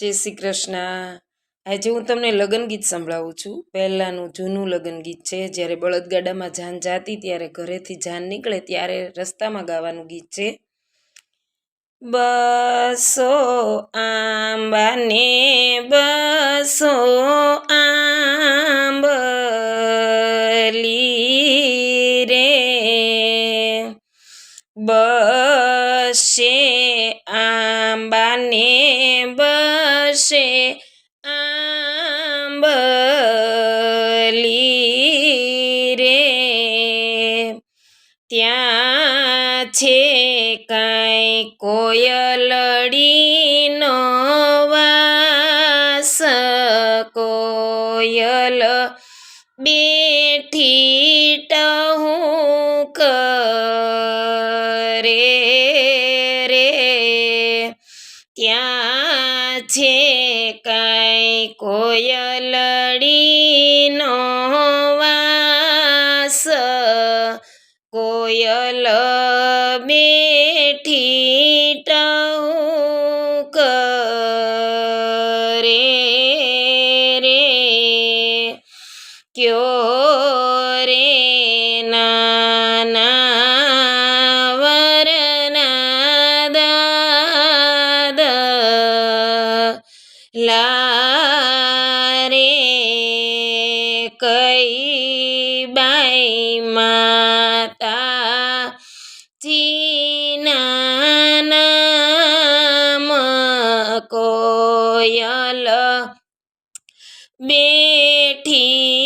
જય શ્રી કૃષ્ણ. આજે હું તમને લગ્ન ગીત સંભળાવું છું. પહેલાંનું જૂનું લગ્ન ગીત છે. જ્યારે બળદગાડામાં જાન જાતી, ત્યારે ઘરેથી જાન નીકળે, ત્યારે રસ્તામાં ગાવાનું ગીત છે. બસો આંબાને, બસો આંબલી ત્યાં છે કાંઈ કોયલડીનો બેઠી ટહું કરે રે. ક્યો રે નાના વરના દાદ લારે બેઠી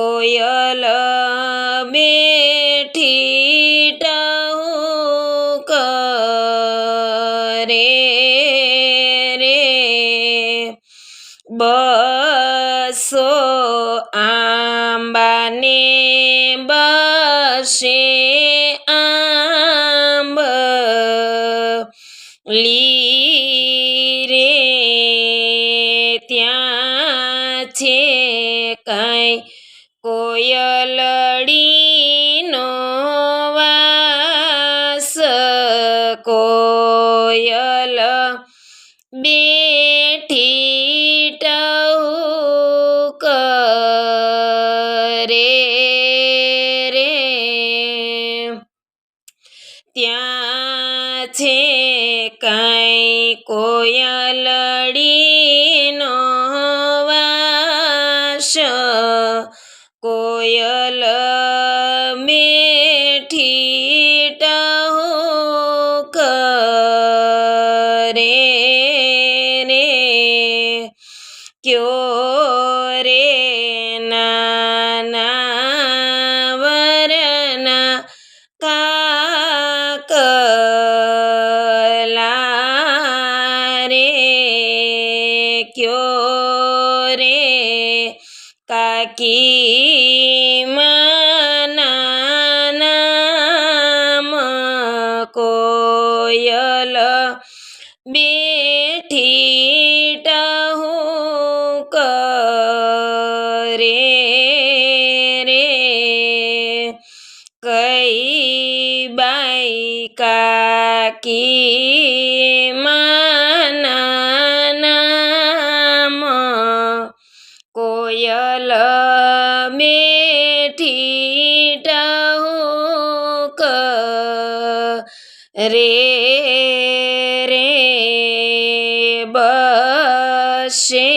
કોયલ બેઠી કોયલ બેઠી ટહું કરે રે. ત્યાં છે કાંઈ કોયલડીનો ક્યો રે નાના વરના કાકલા રે ક્યો રે કાકી માના કઈ બાઈ કાકી માનામ નામ કોયલ બેઠી ટહુક રે રે બસે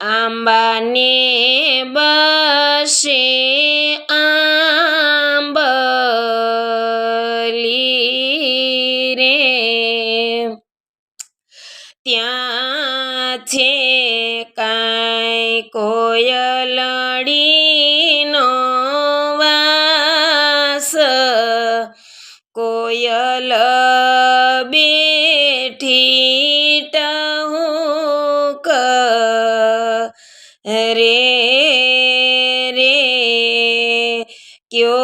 આંબાને ત્યાં છે કાંઈ કોયલડીનો વાસ. કોયલ બેઠી ટહુક રે રે ક્યો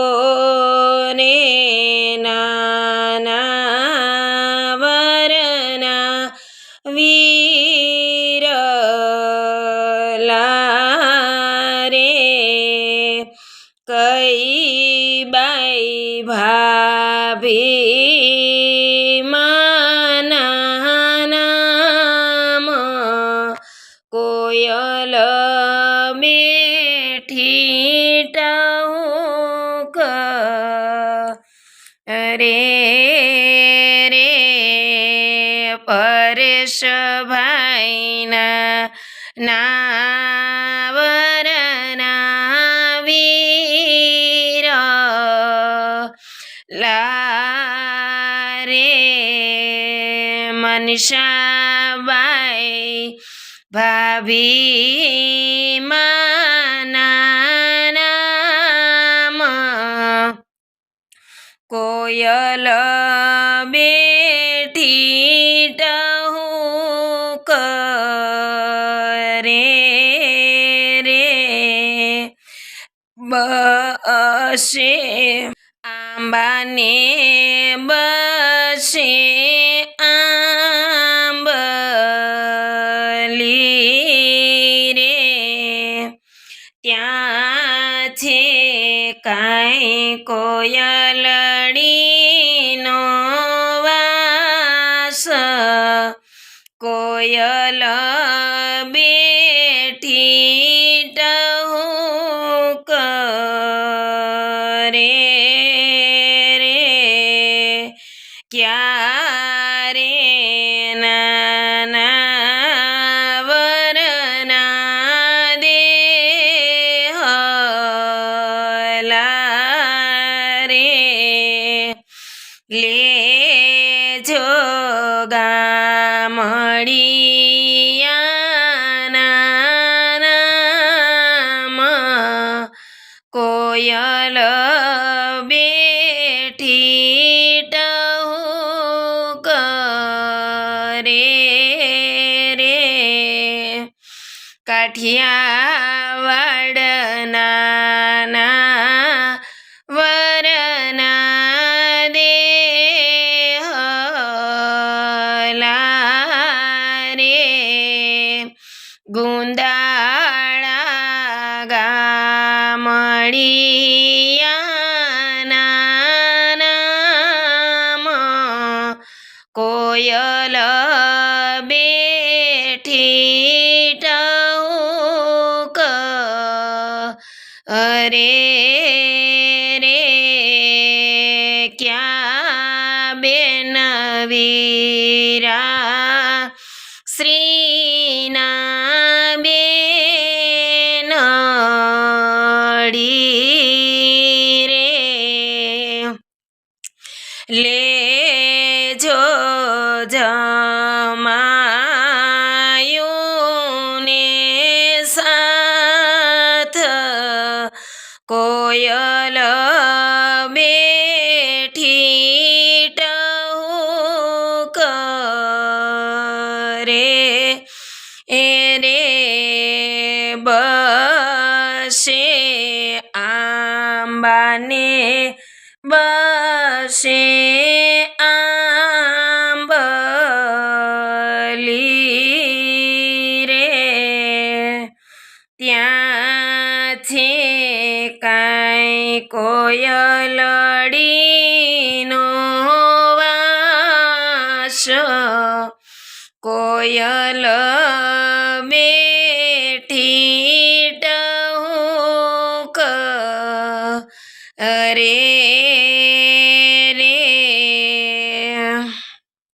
બાઈ ભાભી માના નામ કોયલ બેઠી ટહુક રે રે લારે મનીષાબાઈ ભાભી માનામ નામ કોયલ બેઠી ટહુક રે રે બસે આંબાને બસે બેન રે લેજો જમાયુને સાથ કોયલ બસે આંબલી રે ત્યાં છે કાંઈ કોયલડીનો વાસ કોયલ